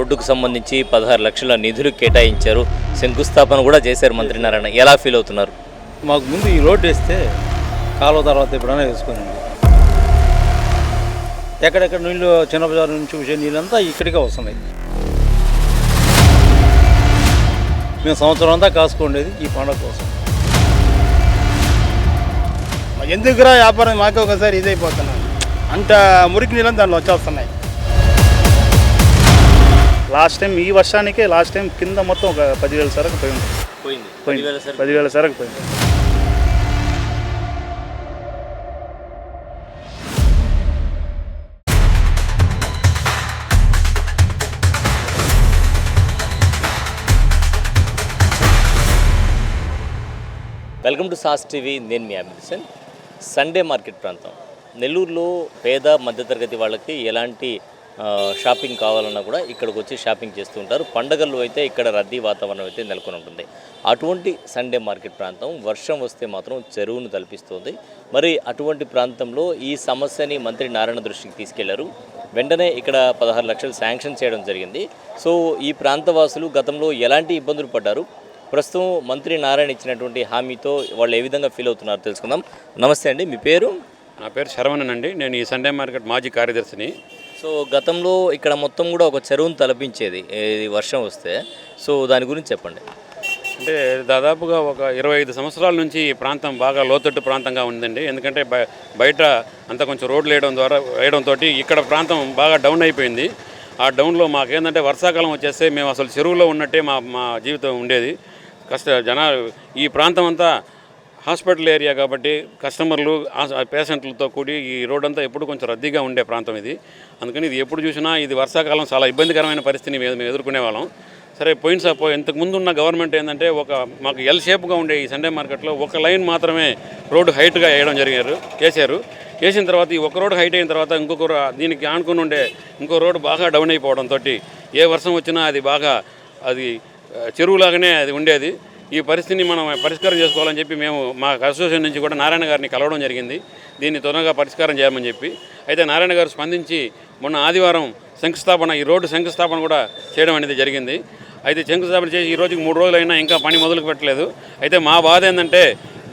రోడ్డుకు సంబంధించి పదహారు లక్షల నిధులు కేటాయించారు. శంకుస్థాపన కూడా చేశారు మంత్రి నారాయణ. ఎలా ఫీల్ అవుతున్నారు? మాకు ముందు ఈ రోడ్డు వేస్తే కాలువ తర్వాత ఎప్పుడైనా వేసుకోనండి ఎక్కడెక్కడ నీళ్ళు చిన్న బజార్ నుంచి వచ్చే నీళ్ళంతా ఇక్కడికే వస్తున్నాయి. మేము సంవత్సరం అంతా కాసుకుండేది ఈ పండుగ కోసం. ఎందుకురా వ్యాపారం మాకు ఒకసారి ఇదైపోతున్నాం అంత మురికి నీళ్ళని దాంట్లో వచ్చేస్తున్నాయి. లాస్ట్ టైం ఈ వర్షానికే లాస్ట్ టైం కింద మొత్తం ఒక పదివేల సరకు పోయింది పోయింది. పోయింది. పదివేల సరకు. పోయింది. Welcome to Sas TV. నేను మీ అమిర్సన్ సండే మార్కెట్ ప్రాంతం. నెల్లూరులో పేద మధ్యతరగతి వాళ్ళకి ఎలాంటి షాపింగ్ కావాలన్నా కూడా ఇక్కడికి వచ్చి షాపింగ్ చేస్తూ ఉంటారు. పండగల్లో అయితే ఇక్కడ రద్దీ వాతావరణం అయితే నెలకొని ఉంటుంది. అటువంటి సండే మార్కెట్ ప్రాంతం వర్షం వస్తే మాత్రం చెరువును తలపిస్తుంది. మరి అటువంటి ప్రాంతంలో ఈ సమస్యని మంత్రి నారాయణ దృష్టికి తీసుకెళ్ళారు. వెంటనే ఇక్కడ పదహారు లక్షలు శాంక్షన్ చేయడం జరిగింది. సో ఈ ప్రాంతవాసులు గతంలో ఎలాంటి ఇబ్బందులు పడ్డారు? ప్రస్తుతం మంత్రి నారాయణ ఇచ్చినటువంటి హామీతో వాళ్ళు ఏ విధంగా ఫీల్ అవుతున్నారో తెలుసుకుందాం. నమస్తే అండి మీ పేరు? నా పేరు శరవణన్ అండి నేను ఈ సండే మార్కెట్ మాజీ కార్యదర్శిని. సో గతంలో ఇక్కడ మొత్తం కూడా ఒక చెరువును తలపించేది ఇది వర్షం వస్తే. సో దాని గురించి చెప్పండి. అంటే దాదాపుగా ఒక ఇరవై ఐదు సంవత్సరాల నుంచి ఈ ప్రాంతం బాగా లోతట్టు ప్రాంతంగా ఉందండి. ఎందుకంటే బయట అంతా కొంచెం రోడ్లు వేయడం ద్వారా వేయడంతో ఇక్కడ ప్రాంతం బాగా డౌన్ అయిపోయింది. ఆ డౌన్లో మాకేంటంటే వర్షాకాలం వచ్చేస్తే మేము అసలు చెరువులో ఉన్నట్టే మా మా జీవితం ఉండేది. కష్ట జనాలు ఈ ప్రాంతం అంతా హాస్పిటల్ ఏరియా కాబట్టి కస్టమర్లు పేషెంట్లతో కూడి ఈ రోడ్ అంతా ఎప్పుడు కొంచెం రద్దీగా ఉండే ప్రాంతం ఇది. అందుకని ఇది ఎప్పుడు చూసినా ఇది వర్షాకాలం చాలా ఇబ్బందికరమైన పరిస్థితిని మేము ఎదుర్కొనే వాళ్ళం. సరే పోయిన సార్ ఇంతకుముందు ఉన్న గవర్నమెంట్ ఏంటంటే ఒక మాకు ఎల్ షేప్గా ఉండే ఈ సండే మార్కెట్లో ఒక లైన్ మాత్రమే రోడ్డు హైట్గా వేయడం జరిగారు వేసారు వేసిన తర్వాత ఈ ఒక రోడ్డు హైట్ అయిన తర్వాత ఇంకొక దీనికి ఆనుకుని ఉండే ఇంకో రోడ్డు బాగా డౌన్ అయిపోవడంతో ఏ వర్షం వచ్చినా అది బాగా అది చెరువులాగానే అది ఉండేది. ఈ పరిస్థితిని మనం పరిష్కారం చేసుకోవాలని చెప్పి మేము మా అసోసియేషన్ నుంచి కూడా నారాయణ గారిని కలవడం జరిగింది. దీన్ని త్వరగా పరిష్కారం చేయమని చెప్పి. అయితే నారాయణ గారు స్పందించి మొన్న ఆదివారం శంకుస్థాపన ఈ రోడ్డు శంకుస్థాపన కూడా చేయడం అనేది జరిగింది. అయితే శంకుస్థాపన చేసి ఈ రోజుకి మూడు రోజులైనా ఇంకా పని మొదలు పెట్టలేదు. అయితే మా బాధ ఏంటంటే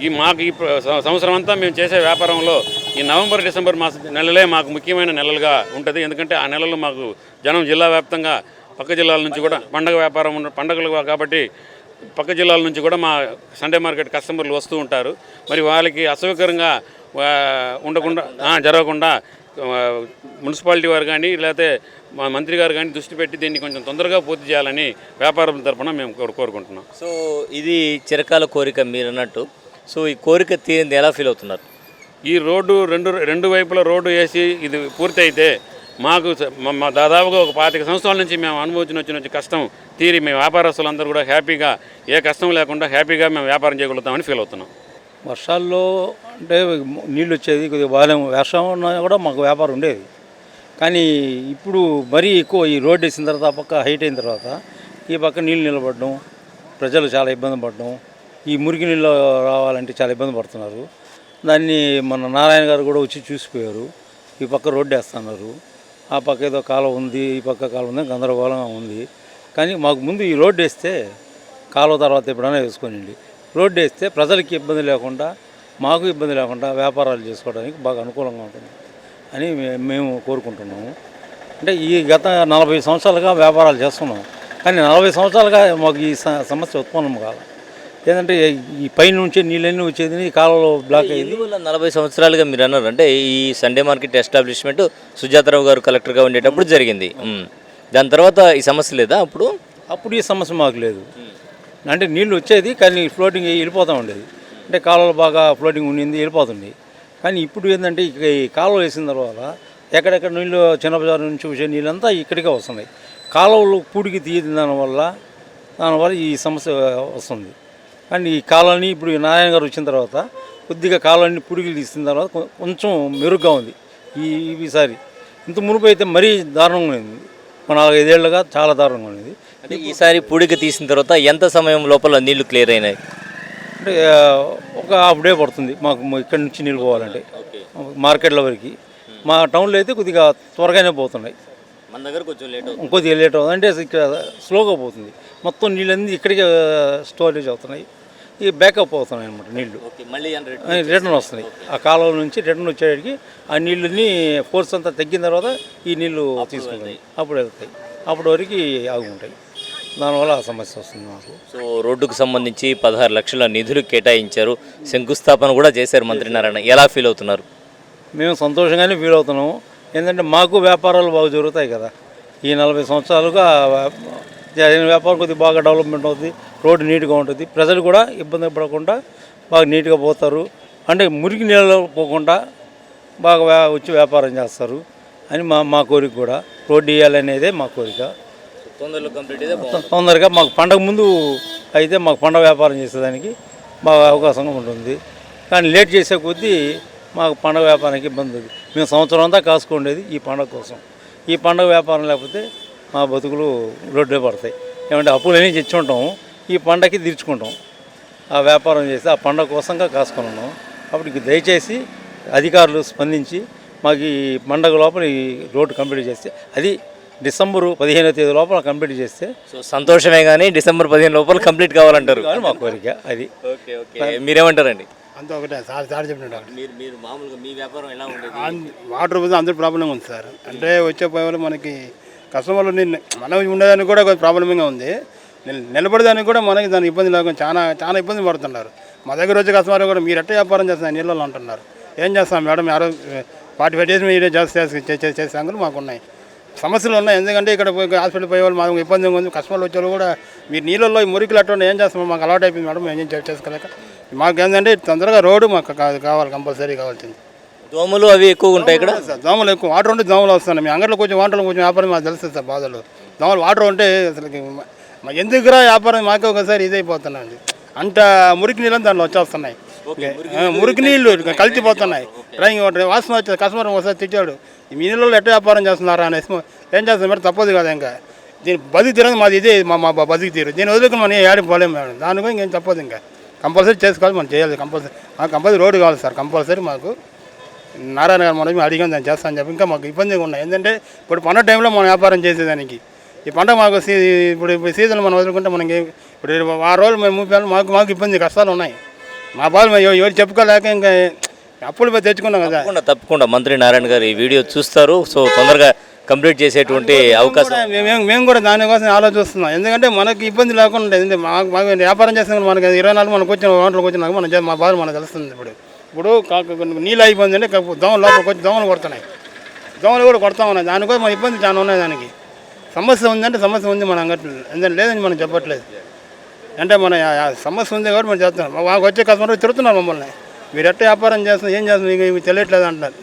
ఈ మాకు ఈ సంవత్సరం అంతా మేము చేసే వ్యాపారంలో ఈ నవంబర్ డిసెంబర్ మాస నెలలే మాకు ముఖ్యమైన నెలలుగా ఉంటుంది. ఎందుకంటే ఆ నెలలు మాకు జనం జిల్లా వ్యాప్తంగా పక్క జిల్లాల నుంచి కూడా పండగ వ్యాపారం పండగలు కాబట్టి పక్క జిల్లాల నుంచి కూడా మా సండే మార్కెట్ కస్టమర్లు వస్తూ ఉంటారు. మరి వాళ్ళకి అసౌకర్యంగా ఉండకుండా జరగకుండా మున్సిపాలిటీ వారు కానీ లేకపోతే మా మంత్రి గారు కానీ దృష్టి పెట్టి దీన్ని కొంచెం తొందరగా పూర్తి చేయాలని వ్యాపారం తరపున మేము కోరు- కోరుకుంటున్నాం. సో ఇది చిరకాల కోరిక మీరు అన్నట్టు సో ఈ కోరిక తీరింది ఎలా ఫీల్ అవుతున్నారు? ఈ రోడ్డు రెండు రెండు వైపుల రోడ్డు వేసి ఇది పూర్తి అయితే మాకు దాదాపుగా ఒక పాతిక సంవత్సరాల నుంచి మేము అనుభవించిన వచ్చిన వచ్చి కష్టం తీరి మేము వ్యాపారస్తులందరూ కూడా హ్యాపీగా ఏ కష్టం లేకుండా హ్యాపీగా మేము వ్యాపారం చేయగలుగుతామని ఫీల్ అవుతున్నాం. వర్షాల్లో అంటే నీళ్ళు వచ్చేది కొద్దిగా బాగానే వర్షం ఉన్నా కూడా మాకు వ్యాపారం ఉండేది. కానీ ఇప్పుడు మరీ ఎక్కువ ఈ రోడ్ వేసిన తర్వాత ఆ పక్క హైట్ అయిన తర్వాత ఈ పక్క నీళ్ళు నిలబడడం ప్రజలు చాలా ఇబ్బంది పడడం ఈ మురికి నీళ్ళు రావాలంటే చాలా ఇబ్బంది పడుతున్నారు. దాన్ని మన నారాయణ గారు కూడా వచ్చి చూసిపోయారు. ఈ పక్క రోడ్డు వేస్తున్నారు. ఆ పక్క ఏదో కాలువ ఉంది ఈ పక్క కాలువ ఉంది గందరగోళంగా ఉంది. కానీ మాకు ముందు ఈ రోడ్డు వేస్తే కాలువ తర్వాత ఎప్పుడైనా వేసుకోనండి. రోడ్డు వేస్తే ప్రజలకి ఇబ్బంది లేకుండా మాకు ఇబ్బంది లేకుండా వ్యాపారాలు చేసుకోవడానికి బాగా అనుకూలంగా ఉంటుంది అని మేము కోరుకుంటున్నాము. అంటే ఈ గత నలభై సంవత్సరాలుగా వ్యాపారాలు చేస్తున్నాం. కానీ నలభై సంవత్సరాలుగా మాకు ఈ సమస్య ఉత్పన్నం కాదు ఏంటంటే ఈ పై నుంచి నీళ్ళన్నీ వచ్చేది ఈ కాలంలో బ్లాక్ అయ్యింది. నలభై సంవత్సరాలుగా మీరు అన్నారు? అంటే ఈ సండే మార్కెట్ ఎస్టాబ్లిష్మెంట్ సుజాతారావు గారు కలెక్టర్గా ఉండేటప్పుడు జరిగింది. దాని తర్వాత ఈ సమస్య లేదా అప్పుడు? అప్పుడు ఈ సమస్య మాకు లేదు. అంటే నీళ్ళు వచ్చేది కానీ ఫ్లోటింగ్ వెళ్ళిపోతూ ఉండేది. అంటే కాలువలు బాగా ఫ్లోటింగ్ ఉండింది వెళ్ళిపోతుంది కానీ ఇప్పుడు ఏంటంటే ఇక ఈ కాలువ వేసిన తర్వాత ఎక్కడెక్కడ నీళ్ళు చిన్నబజారు నుంచి వచ్చే నీళ్ళంతా ఇక్కడికే వస్తున్నాయి. కాలువలు పూడికి తీయదు దానివల్ల దానివల్ల ఈ సమస్య వస్తుంది. కానీ ఈ కాలువని ఇప్పుడు ఈ నారాయణ గారు వచ్చిన తర్వాత కొద్దిగా కాలువని పుడికి తీసిన తర్వాత కొంచెం మెరుగ్గా ఉంది. ఈ ఈసారి ఇంత మునుపు అయితే మరీ దారుణంగా ఉంది. నాలుగైదేళ్ళుగా చాలా దారుణంగా ఉంది. అంటే ఈసారి పూడిక తీసిన తర్వాత ఎంత సమయం లోపల నీళ్ళు క్లియర్ అయినాయి? అంటే ఒక హాఫ్ డే పడుతుంది మాకు ఇక్కడి నుంచి నీళ్ళు పోవాలంటే. మార్కెట్ల వరకు. మా టౌన్లో అయితే కొద్దిగా త్వరగానే పోతున్నాయి. మన దగ్గర కొంచెం లేట్ అవుతుంది. కొద్దిగా లేట్ అవుతుంది. అంటే ఇక్కడ స్లోగా పోతుంది. మొత్తం నీళ్ళన్నీ ఇక్కడికి స్టోరేజ్ అవుతున్నాయి. ఈ బ్యాకప్ అవుతున్నాయి అనమాట నీళ్ళు. రిటర్న్ వస్తున్నాయి. ఆ కాలువ నుంచి రిటర్న్ వచ్చేటికి ఆ నీళ్ళని ఫోర్స్ అంతా తగ్గిన తర్వాత ఈ నీళ్ళు తీసుకుంటాయి. అప్పుడు వెళ్తాయి. అప్పటి వరకు ఆగి ఉంటాయి దానివల్ల ఆ సమస్య వస్తుంది మాకు. సో రోడ్డుకు సంబంధించి పదహారు లక్షల నిధులు కేటాయించారు. శంకుస్థాపన కూడా చేశారు మంత్రి నారాయణ. ఎలా ఫీల్ అవుతున్నారు? మేము సంతోషంగానే ఫీల్ అవుతున్నాము. ఏంటంటే మాకు వ్యాపారాలు బాగా జరుగుతాయి కదా. ఈ నలభై సంవత్సరాలుగా వ్యాపారం కొద్దిగా బాగా డెవలప్మెంట్ అవుతుంది రోడ్డు నీట్గా ఉంటుంది. ప్రజలు కూడా ఇబ్బంది పడకుండా బాగా నీట్గా పోతారు. అంటే మురికి నీళ్ళలో పోకుండా బాగా వచ్చి వ్యాపారం చేస్తారు అని మా మా కోరిక కూడా. రోడ్డు వేయాలనేదే మా కోరిక. తొందరలో కంప్లీట్ తొందరగా మాకు పండగ ముందు అయితే మాకు పండగ వ్యాపారం చేసేదానికి బాగా అవకాశంగా ఉంటుంది. కానీ లేట్ చేసే కొద్దీ మాకు పండగ వ్యాపారానికి ఇబ్బంది మేము సంవత్సరం అంతా కాసుకుండేది ఈ పండగ కోసం. ఈ పండగ వ్యాపారం లేకపోతే మా బతుకులు రోడ్డే పడతాయి. ఏమంటే అప్పులు అన్నీ తెచ్చి ఉంటాం ఈ పండగకి తీర్చుకుంటాం. ఆ వ్యాపారం చేసి ఆ పండగ కోసంగా కాసుకొని ఉన్నాం. అప్పటికి దయచేసి అధికారులు స్పందించి మాకు ఈ పండగ లోపల ఈ రోడ్డు కంప్లీట్ చేస్తే అది డిసెంబరు పదిహేనో తేదీ లోపల కంప్లీట్ చేస్తే సో సంతోషమే కానీ డిసెంబర్ పదిహేను లోపల కంప్లీట్ కావాలంటారు. కానీ మా కోరిక అది. Okay okay. మీరేమంటారండి? అంతా ఒకటే సార్ సార్ చెప్పినట్టు ఒకటే. మీరు మీరు మామూలుగా మీ వ్యాపారం ఎలా ఉండేది? వాటర్ అందరూ ప్రాబ్లం ఉంది సార్. అంటే వచ్చే పోయేవాళ్ళు మనకి కస్టమర్లు నేను మనం ఉండేదానికి కూడా కొంచెం ప్రాబ్లమ్గా ఉంది. నిలబడేదానికి కూడా మనకి దానికి ఇబ్బంది లేకుండా చాలా చాలా ఇబ్బంది పడుతున్నారు. మా దగ్గర వచ్చే కస్టమర్ కూడా మీరు ఎట్ట వ్యాపారం చేస్తున్నారు నీళ్ళలో అంటున్నారు. ఏం చేస్తాం మేడం? యారో ఫార్టీ ఫైవ్ డేస్ మీరే చేస్తే చేసే చేసే మాకు ఉన్నాయి సమస్యలు ఉన్నాయి. ఎందుకంటే ఇక్కడ పోయి హాస్పిటల్ పోయే వాళ్ళు మాకు ఇబ్బందిగా ఉంది. కస్టమర్లు వచ్చే కూడా మీరు నీళ్ళల్లో మురికిలు అట్లా ఏం చేస్తాం? మాకు అలవాటు అయిపోయింది మేడం. ఏం చేసుకోలేక. మాకు ఏంటంటే తొందరగా రోడ్డు మాకు కావాలి కంపల్సరీ కావాల్సింది. దోమలు అవి ఎక్కువ ఉంటాయి ఇక్కడ? సార్ దోమలు ఎక్కువ. వాటర్ ఉంటే దోమలు వస్తున్నాయి మీ అంగట్లో కొంచెం వాటర్లో కొంచెం వ్యాపారం మాకు తెలుస్తుంది సార్ బాధలు. దోమలు వాటర్ ఉంటే అసలు మా ఎందుకురా వ్యాపారం? మాకే ఒకసారి ఇదైపోతున్నాండి అంత మురికి నీళ్ళు దాంట్లో వచ్చేస్తున్నాయి. మురికి నీళ్ళు కలిసిపోతున్నాయి డ్రైవింగ్ వాటర్ వాసన వచ్చేది కస్టమర్ ఒకసారి తిట్టాడు. మీ నీళ్ళలో ఎట్ట వ్యాపారం చేస్తున్నారా అనేసి ఏం చేస్తాం మరి తప్పదు కదా ఇంకా. దీని బతికి తీరదు మాది ఇదే మా మా బతికి తీరు. దీని వదులుకుని మనం ఏడికి పోలేము మేడం. దానికో ఇంకేం తప్పదు ఇంకా. కంపల్సరీ చేసుకోవాలి మనం చేయాలి. కంపల్సరీ మాకు కంపల్సరీ రోడ్డు కావాలి సార్ కంపల్సరీ మాకు నారాయణ గారు మనం అడిగాం దాన్ని చేస్తాను చెప్పి ఇంకా మాకు ఇబ్బందిగా ఉన్నాయి. ఎందుకంటే ఇప్పుడు పండగ టైంలో మనం వ్యాపారం చేసేదానికి. ఈ పండగ మాకు సీ ఇప్పుడు సీజన్ మనం వదులుకుంటే మనకి ఇప్పుడు ఆ రోజులు మేము ఏళ్ళు మాకు మాకు ఇబ్బంది కష్టాలు ఉన్నాయి. మా బాధలు మేము ఎవరు చెప్పుకోలేక ఇంకా అప్పులు పోయి తెచ్చుకున్నాం కదా. తప్పకుండా తప్పకుండా మంత్రి నారాయణ గారు ఈ వీడియో చూస్తారు. సో తొందరగా కంప్లీట్ చేసేటువంటి అవకాశం. మేము మేము కూడా దానికోసం ఆలోచిస్తున్నాం. ఎందుకంటే మనకి ఇబ్బంది లేకుండా మాకు మాకు వ్యాపారం చేసిన మనకి ఇరవై నాలుగు మనకు వచ్చిన వంటలకు వచ్చినాక మనం మా బాధ మనకు తెలుస్తుంది ఇప్పుడు. ఇప్పుడు నీళ్ళు అయిపోయిందంటే దోమలు లోపలికి వచ్చి దోమలు కొడుతున్నాయి. దోమలు కూడా కొడతా ఉన్నాయి. దానికోసం మన ఇబ్బంది చాలా ఉన్నాయి దానికి. సమస్య ఉందంటే సమస్య ఉంది మనం అంగట్లేదు లేదని మనం చెప్పట్లేదు. అంటే మన సమస్య ఉంది కాబట్టి మనం చేస్తున్నాం. మాకు వచ్చే కస్టమర్ తిరుగుతున్నారు మమ్మల్ని. మీరు ఎట్ట వ్యాపారం చేస్తున్నారు ఏం చేస్తున్నారు మీకు తెలియట్లేదు అంటున్నారు.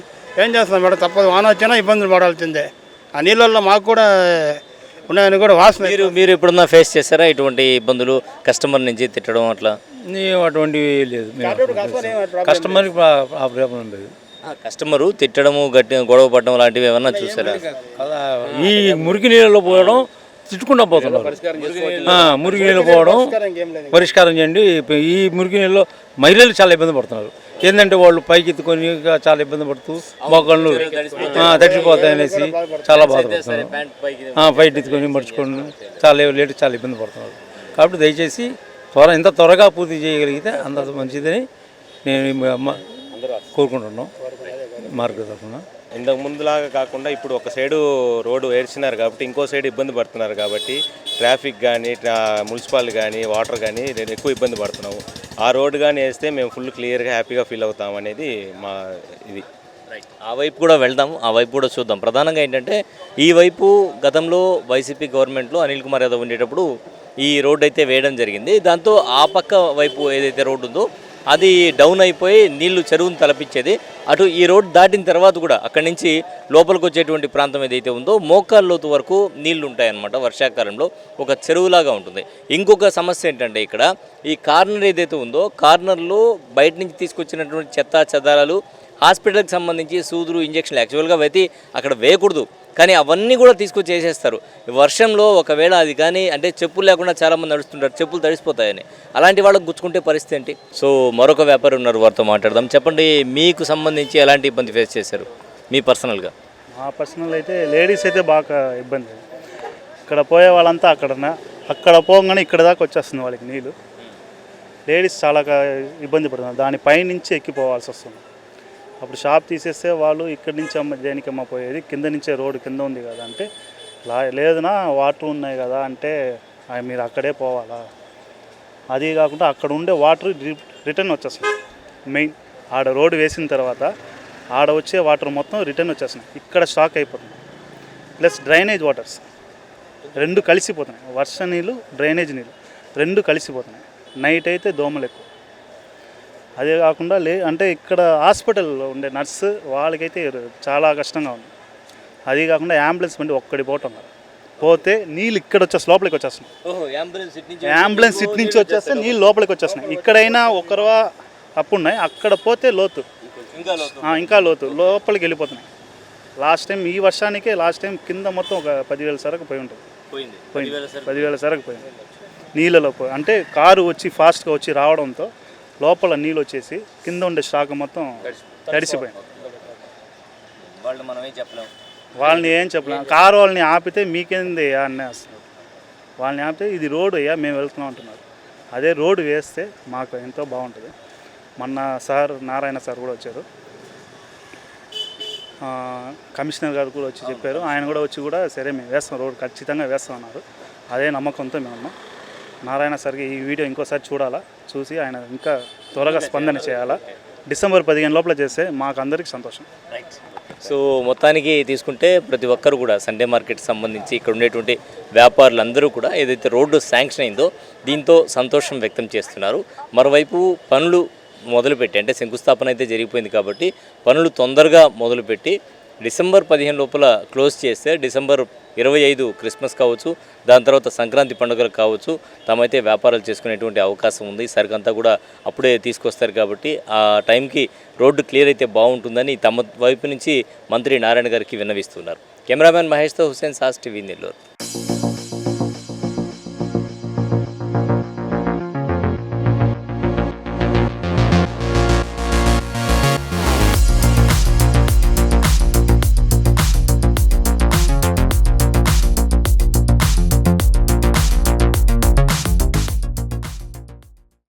ఏం చేస్తున్నాం మేడం? తప్పదు. వాన వచ్చినా ఇబ్బందులు పడాల్సిందే. ఆ నీళ్ళల్లో మాకు కూడా ఉన్నాయని కూడా వాసన మీరు మీరు ఎప్పుడన్నా ఫేస్ చేశారా? ఇటువంటి ఇబ్బందులు కస్టమర్ నుంచి తిట్టడం అట్లా? అటువంటివి లేదు. కస్టమర్కి ఆ ప్రాబ్లం లేదు. కస్టమరు తిట్టడము గట్టి గొడవ పడడం లాంటివి ఏమన్నా చూసారా? ఈ మురికి నీళ్ళలో పోవడం తిట్టుకుంటూ పోతున్నారు. మురికి నీళ్ళు పోవడం పరిష్కారం చేయండి. ఈ మురికి నీళ్ళలో మహిళలు చాలా ఇబ్బంది పడుతున్నారు. ఏంటంటే వాళ్ళు పైకి ఎత్తుకొని చాలా ఇబ్బంది పడుతూ మొక్కళ్ళు తడిచిపోతాయి అనేసి చాలా బాధపడుతున్నారు. పైకి ఎత్తుకొని మడుచుకొని చాలా లేట్ చాలా ఇబ్బంది పడుతున్నారు. కాబట్టి దయచేసి త్వర ఎంత త్వరగా పూర్తి చేయగలిగితే అంత మంచిదని నేను కోరుకుంటున్నాం. మార్గ తరఫున ఇంతకు ముందులాగా కాకుండా ఇప్పుడు ఒక సైడు రోడ్డు వేర్చినారు కాబట్టి ఇంకో సైడ్ ఇబ్బంది పడుతున్నారు కాబట్టి ట్రాఫిక్ కానీ మున్సిపల్ కానీ వాటర్ కానీ నేను ఎక్కువ ఇబ్బంది పడుతున్నాము. ఆ రోడ్డు కానీ వేస్తే మేము ఫుల్ క్లియర్గా హ్యాపీగా ఫీల్ అవుతాం అనేది మా ఇది. ఆ వైపు కూడా వెళ్దాం ఆ వైపు కూడా చూద్దాం. ప్రధానంగా ఏంటంటే ఈ వైపు గతంలో వైసీపీ గవర్నమెంట్లో అనిల్ కుమార్ యాదవ్ ఉండేటప్పుడు ఈ రోడ్డు అయితే వేయడం జరిగింది. దాంతో ఆ పక్క వైపు ఏదైతే రోడ్డు ఉందో అది డౌన్ అయిపోయి నీళ్ళు చెరువును తలపించేది. అటు ఈ రోడ్ దాటిన తర్వాత కూడా అక్కడి నుంచి లోపలికి వచ్చేటువంటి ప్రాంతం ఏదైతే ఉందో మోకాళ్ళ లోతు వరకు నీళ్ళు ఉంటాయన్నమాట వర్షాకాలంలో. ఒక చెరువులాగా ఉంటుంది. ఇంకొక సమస్య ఏంటంటే ఇక్కడ ఈ కార్నర్ ఏదైతే ఉందో కార్నర్లో బయట నుంచి తీసుకొచ్చినటువంటి చెత్త చెదారాలు హాస్పిటల్కి సంబంధించి సూదులు ఇంజక్షన్లు యాక్చువల్గా అయితే అక్కడ వేయకూడదు. కానీ అవన్నీ కూడా తీసుకొచ్చి చేసేస్తారు వర్షంలో ఒకవేళ అది కానీ అంటే చెప్పులు లేకుండా చాలామంది నడుస్తుంటారు చెప్పులు తడిసిపోతాయని. అలాంటి వాళ్ళకి గుచ్చుకుంటే పరిస్థితి ఏంటి? సో మరొక వ్యాపారి ఉన్నారు వారితో మాట్లాడదాం. చెప్పండి మీకు సంబంధించి ఎలాంటి ఇబ్బంది ఫేస్ చేశారు? మీ పర్సనల్గా. మా పర్సనల్ అయితే లేడీస్ అయితే బాగా ఇబ్బంది. ఇక్కడ పోయే వాళ్ళంతా అక్కడ అక్కడ పోగానే ఇక్కడ దాకా వచ్చేస్తుంది వాళ్ళకి నీళ్ళు. లేడీస్ చాలా ఇబ్బంది పడుతున్నారు. దాని పైనుంచి ఎక్కిపోవాల్సి వస్తుంది. అప్పుడు షాప్ తీసేస్తే వాళ్ళు ఇక్కడి నుంచి అమ్మ దేనికి అమ్మ పోయేది? కింద నుంచే రోడ్డు కింద ఉంది కదా అంటే లా లేదునా వాటర్ ఉన్నాయి కదా అంటే మీరు అక్కడే పోవాలా? అది కాకుండా అక్కడ ఉండే వాటర్ రిటర్న్ వచ్చేస్తుంది. మెయిన్ ఆడ రోడ్డు వేసిన తర్వాత ఆడ వచ్చే వాటర్ మొత్తం రిటర్న్ వచ్చేస్తున్నాయి. ఇక్కడ స్టాక్ అయిపోతుంది. ప్లస్ డ్రైనేజ్ వాటర్స్ రెండు కలిసిపోతున్నాయి. వర్ష నీళ్ళు డ్రైనేజ్ నీళ్ళు రెండు కలిసిపోతున్నాయి. నైట్ అయితే దోమలు ఎక్కువ. అదే కాకుండా లే అంటే ఇక్కడ హాస్పిటల్లో ఉండే నర్సు వాళ్ళకైతే చాలా కష్టంగా ఉంది. అది కాకుండా అంబులెన్స్ బండి ఒక్కడి పోవటం కాదు పోతే నీళ్ళు ఇక్కడ వచ్చేసి లోపలికి వచ్చేస్తున్నాయి. అంబులెన్స్ ఇటు నుంచి వచ్చేస్తే నీళ్ళు లోపలికి వచ్చేస్తున్నాయి. ఇక్కడైనా ఒకరవా అప్పు ఉన్నాయి అక్కడ పోతే లోతు. ఇంకా లోతు. లోపలికి వెళ్ళిపోతున్నాయి. లాస్ట్ టైం ఈ వర్షానికే లాస్ట్ టైం కింద మొత్తం ఒక పదివేల సరకు పోయి ఉంటుంది. పోయింది. పదివేల సరకు పోయింది. నీళ్ళలో పోయి అంటే కారు వచ్చి ఫాస్ట్గా వచ్చి రావడంతో లోపల నీళ్ళు వచ్చేసి కింద ఉండే స్టాక్ మొత్తం తడిసిపోయింది. వాళ్ళు మనం ఏం చెప్పలేము. వాళ్ళని ఏం చెప్పలేం. కారు వాళ్ళని ఆపితే మీకేంది అన్నీ వస్తుంది వాళ్ళని ఆపితే ఇది రోడ్ అయ్యా మేము వెళ్తున్నాం అంటున్నారు. అదే రోడ్డు వేస్తే మాకు ఎంతో బాగుంటుంది. మొన్న సార్ నారాయణ సార్ కూడా వచ్చారు. కమిషనర్ గారు కూడా వచ్చి చెప్పారు. ఆయన కూడా వచ్చి కూడా సరే మేము వేస్తాం రోడ్ ఖచ్చితంగా వేస్తాం అన్నారు. అదే నమ్మకంతో మేము ఉన్నాం. నారాయణ సార్కి ఈ వీడియో ఇంకోసారి చూడాలా? చూసి ఆయన ఇంకా త్వరగా స్పందన చేయాలా? డిసెంబర్ పదిహేను లోపల చేస్తే మాకు అందరికీ సంతోషం సో మొత్తానికి తీసుకుంటే ప్రతి ఒక్కరు కూడా సండే మార్కెట్ సంబంధించి ఇక్కడ ఉండేటువంటి వ్యాపారులందరూ కూడా ఏదైతే రోడ్డు శాంక్షన్ అయిందో దీంతో సంతోషం వ్యక్తం చేస్తున్నారు. మరోవైపు పనులు మొదలుపెట్టి అంటే శంకుస్థాపన అయితే జరిగిపోయింది కాబట్టి పనులు తొందరగా మొదలుపెట్టి డిసెంబర్ పదిహేను లోపల క్లోజ్ చేస్తే డిసెంబర్ ఇరవై ఐదు క్రిస్మస్ కావచ్చు దాని తర్వాత సంక్రాంతి పండుగలు కావచ్చు తమైతే వ్యాపారాలు చేసుకునేటువంటి అవకాశం ఉంది. సరికంతా కూడా అప్పుడే తీసుకొస్తారు కాబట్టి ఆ టైంకి రోడ్డు క్లియర్ అయితే బాగుంటుందని తమ వైపు నుంచి మంత్రి నారాయణ గారికి విన్నవిస్తున్నారు. కెమెరామ్యాన్ మహేష్తో హుసేన్ సాస్ టీవీ నెల్లూరు.